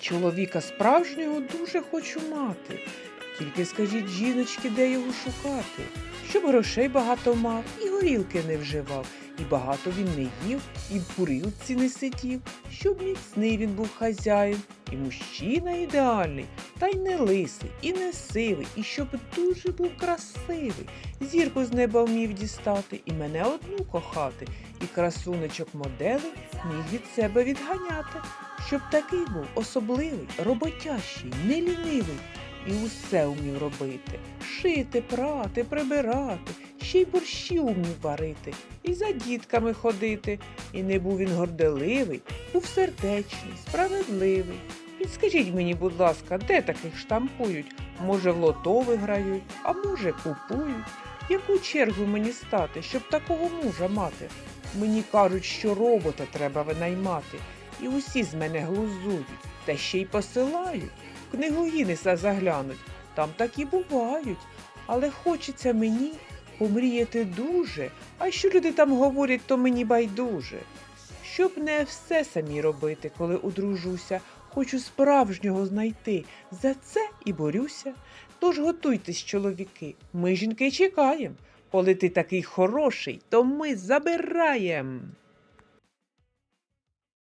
Чоловіка справжнього дуже хочу мати. Тільки скажіть жіночки, де його шукати, щоб грошей багато мав, і горілки не вживав, і багато він не їв, і в курилці не сидів, щоб міцний він був хазяїн, і мужчина ідеальний, та й не лисий, і не сивий, і щоб дуже був красивий, зірку з неба вмів дістати, і мене одну кохати, і красунечок моделей міг від себе відганяти, щоб такий був особливий, роботящий, нелінивий, і усе вмів робити. Шити, прати, прибирати, ще й борщі умів варити, і за дітками ходити. І не був він горделивий, був сердечний, справедливий. Підскажіть мені, будь ласка, де таких штампують? Може, в лото виграють, а може, купують. Яку чергу мені стати, щоб такого мужа мати? Мені кажуть, що робота треба винаймати, і усі з мене глузують, та ще й посилають. В заглянуть, там такі бувають. Але хочеться мені помріяти дуже, а що люди там говорять, то мені байдуже. Щоб не все самі робити, коли одружуся, хочу справжнього знайти. За це і борюся. Тож готуйтесь, чоловіки, ми жінки чекаємо. Коли ти такий хороший, то ми забираєм.